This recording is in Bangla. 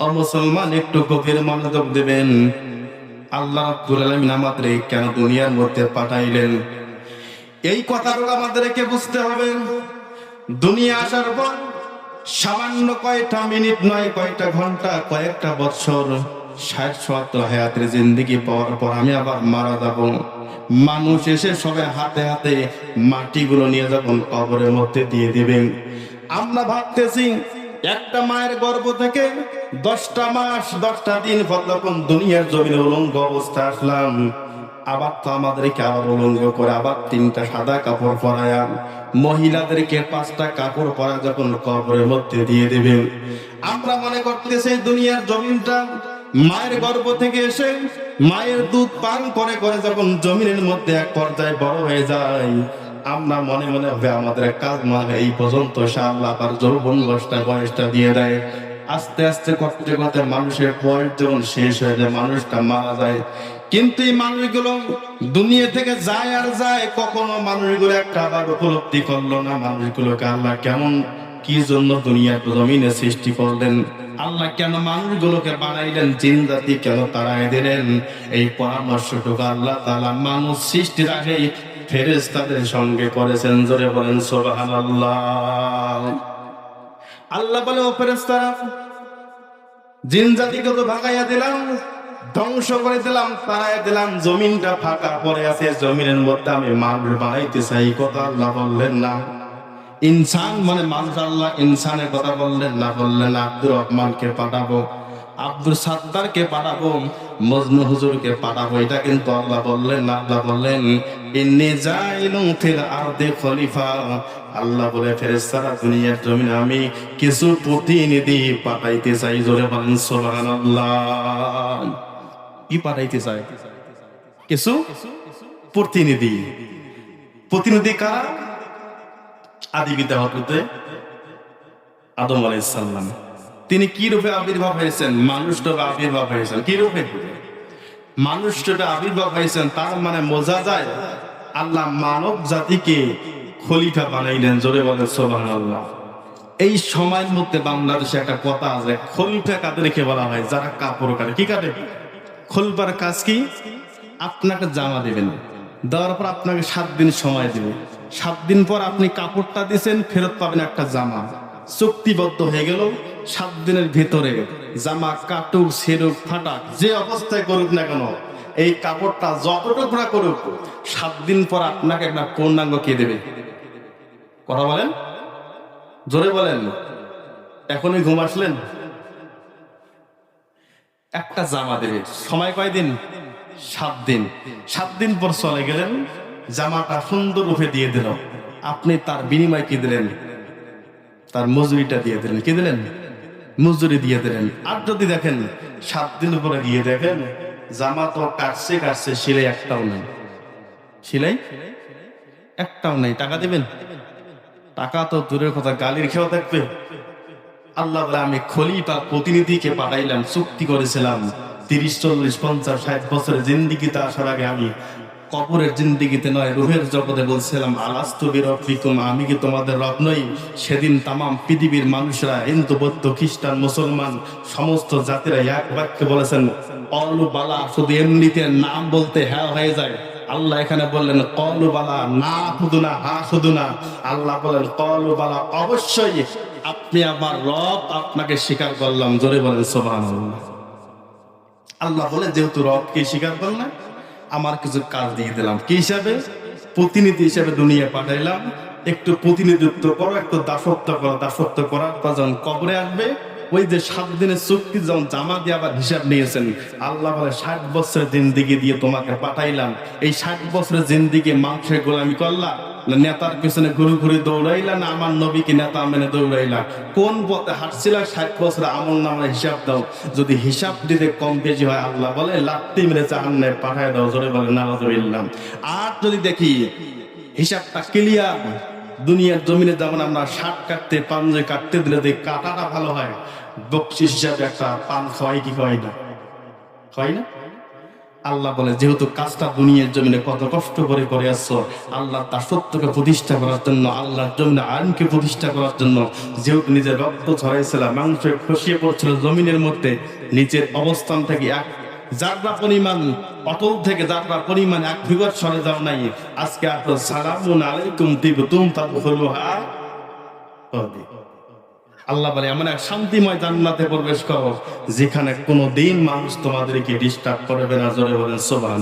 অমুসলমান একটু গভীর মনোযোগ দেবেন। আল্লাহ রাব্বুল আলামিন আমাদের কেন দুনিয়ার মধ্যে পাঠাইলেন? এই কথাগুলো আমাদেরকে বুঝতে হবে। দুনিয়া আসার পর সামান্য কয়টা মিনিট নয়, কয়টা ঘণ্টা, কয়েকটা বছর, ষাট, সত্তর হায়াতের জিন্দিগি পাওয়ার পর আমি আবার মারা যাব। মানুষ এসে সবে হাতে হাতে মাটিগুলো নিয়ে যখন কবরের মধ্যে দিয়ে দিবেন। আমরা ভাবতেছি একটা মায়ের গর্ভ থেকে দশটা মাস, দশটা দিন যখন দুনিয়ার জমিনে উলঙ্গ অবস্থা আসলাম। আবার তো আমাদেরকে আবার উলঙ্গ করে আবার তিনটা সাদা কাপড় পরায়া, মহিলাদেরকে পাঁচটা কাপড় পরা যখন কবরের মধ্যে দিয়ে দেবেন। আমরা মনে করতেছি দুনিয়ার জমিনটা মায়ের গর্ভ থেকে এসে মায়ের দুধ পান করে করে যখন জমিনের মধ্যে এক পর্যায়ে বড় হয়ে যায়। আমরা মনে মনে হবে আমাদের কাজ মানে এই পর্যন্ত সাল্লাহ তার যৌবন বয়সটা বয়সটা দিয়ে দেয়। আস্তে আস্তে করতে করতে মানুষের বয়স যখন শেষ হয়ে যায়, মানুষটা মারা যায়। কিন্তু এই মানুষগুলো দুনিয়া থেকে যায় আর যায়, কখনো মানুষগুলো একটা আবার উপলব্ধি করল না। মানুষগুলোকে আল্লাহ কেমন কি জন্য দুনিয়ার জমিনে সৃষ্টি করলেন? আল্লাহ কেন মানুষগুলোকে বানাইলেন? জিন জাতি কেন তারাই দিলেন? এই পরামর্শটুকু আল্লাহ তাআলা মানুষ সৃষ্টির আগে ফেরেশতাদের সঙ্গে করেছেন, জোরে বলেন, সুবহানাল্লাহ। আল্লাহ বলে, ও ফেরেশতারা, জিন জাতিকে তো ভাগাইয়া দিলাম, ধ্বংস করে দিলাম তারাই দিলাম, জমিনটা ফাঁকা পড়ে আছে, জমিনের মধ্যে আমি মানুষ বানাইতে চাই, কথা আল্লাহ বললেন না। ইনসান মানে মানুষ, আল্লাহ ইনসানের কথা বললেন না, বললেন আব্দুর রহমানকে পাঠাবো। আব্দুল সাত্তারকে পাঠাবো মজনু হুজুরকে পাঠাবো এটা কিন্তু আল্লাহ বললেন আল্লাহ বললেন, ইন্নি জাইলুম ফিল আরদি খলিফা। আল্লাহ বলে, ফেরেশতারা দুনিয়ার জমিনে আমি কিছু প্রতিনিধি পাঠাইতে চাই, জোরে বলেন, সুবহানাল্লাহ। কি পাঠাইতে চাই কিছু প্রতিনিধি। প্রতিনিধি কারা? আদি পিতা হতে আদম আলাইসাল্লাম তিনি কি রূপে আবির্ভাব হয়েছেন? মানুষ রূপে আবির্ভাব হয়েছেন। কি রূপে মানুষ রূপে আবির্ভাব হয়েছেন, তার মানে বোঝা যায় আল্লাহ মানব জাতিকে খলিফা বানাইলেন। জোরে বলে সোবান আল্লাহ এই সময়ের মধ্যে বাংলাদেশে একটা কথা আছে, খলিফা কাদেরকে বলা হয়? যারা কাপড় কাটে। কি কাটে? খলিফার কাজ কি? আপনাকে জামা দেবেন। দেওয়ার পর আপনাকে সাত দিন সময় দেবে। সাত দিন পর আপনি কাপড়টা দিয়েছেন, ফেরত পাবেন একটা জামা। চুক্তিবদ্ধ হয়ে গেল। সাত দিনের ভিতরে জামা কাটুক সেরুক ফাটাক, যে অবস্থায় করুক না কেন, এই কাপড়টা যতটুকু না করুক, সাত দিন পর আপনাকে একটা পূর্ণাঙ্গ কে দেবে? কথা বলেন? জোরে বলেন। এখনই ঘুম আসলেন? একটা জামা দেবে। সময় কয়দিন সাত দিন। সাত দিন পর চলে গেলেন। জামাটা সুন্দর রূপে দিয়ে দিল। আপনি তার বিনিময় কি দিলেন? তার মজুরিটা দিয়ে দিলেন। কি দিলেন? মজুরি দিয়ে দিলেন। আর যদি দেখেন, সাত দিন পরে গিয়ে দেখেন জামা তো কাটছে কাটছে, সিলাই একটাও নেই। সিলাই? একটাও নেই। টাকা দিবেন? টাকা তো দূরের কথা, গালির খেয়েও দেখবে। আল্লাহ বলে, আমি খলিফা প্রতিনিধিকে পাঠাইলাম, চুক্তি করেছিলাম। তিরিশ, চল্লিশ, পঞ্চাশ, ষাট বছরের জিন্দিগিতে আসার আগে আমি কবরের জিন্দিগিতে নয়, রুহের জগতে বলছিলাম আলাস্তবির রফিকুম আমি কি তোমাদের রব নই? সেদিন তামাম পৃথিবীর মানুষরা, হিন্দু, বৌদ্ধ, খ্রিস্টান, মুসলমান, সমস্ত জাতিরা এক বাক্যে বলেছেন অলু বালা শুধু এমনিতে নাম বলতে হ্যাঁ হয়ে যায়। আল্লাহ এখানে বললেন কলু বালা না শুধু না, হা শুধু না। আল্লাহ বলেন কলু বালা অবশ্যই, আপনি আমার রব, আপনাকে স্বীকার করলাম। জোরে বলেন সোভান আল্লাহ বলে যেহেতু রবকে স্বীকার করলাম আমার কিছু কাজ দিয়ে দিলাম। কি হিসাবে? প্রতিনিধি হিসাবে দুনিয়া পাঠাইলাম। একটু প্রতিনিধিত্ব করো, একটু দাসত্ব করো, দাসত্ব করার পর যখন কবরে আসবে, ওই যে সাত দিনের চুক্তি যখন জামা দিয়ে আবার হিসাব নিয়েছেন, আল্লাহ বলে, ষাট বছরের জিন্দিগি দিয়ে তোমাকে পাঠাইলাম। এই ষাট বছরের জিন্দিগি মাংসের গোলামি করলাম নেতার পিছনে ঘুরে ঘুরে দৌড়াইলা না, আমার নবীকে নেতা মেনে দৌড়াইলা। কোন পথে হাঁটছিল, ষাট বছর আমল নামার হিসাব দাও। যদি হিসাব দিতে কম বেশি হয়, আল্লাহ বলে লাত্তি মেরে চাহান্নে পাঠায় দাও, জোরে বলে নারাজবিল্লাম আর যদি দেখি হিসাবটা ক্লিয়ার দুনিয়ার জমিনে যেমন আমরা শাক কাটতে, পাঞ্জে কাটতে দিলে যদি কাটাটা ভালো হয়, বকশিস হিসাবে একটা পান খাওয়াই কি খাওয়াই না? খাওয়াই না? আল্লাহ বলে, যেহেতু কাজটা দুনিয়ার জমিনে কত কষ্ট করে করে আসছো আল্লাহ তার সত্যকে প্রতিষ্ঠা করার জন্য, আল্লাহর জমিনে আইনকে প্রতিষ্ঠা করার জন্য, যেহেতু নিজের রক্ত ছড়াইছিল, মাংস খসিয়ে পড়ছিল জমিনের মধ্যে, নিজের অবস্থান থেকে এক যাত্রা পরিমাণ, অটল থেকে যাত্রা পরিমাণ এক বিগত সরে যাও নাই আজকে আপনার সালামুন আলাইকুম তিবতুম তাদখুলুহা খালিদিন। আল্লাহ বলে, এমন এক শান্তিময় জান্নাতে প্রবেশ করো, যেখানে কোনো দিন মানুষ তোমাদেরকে ডিস্টার্ব করবে না। জোরে বলেন সোবাহ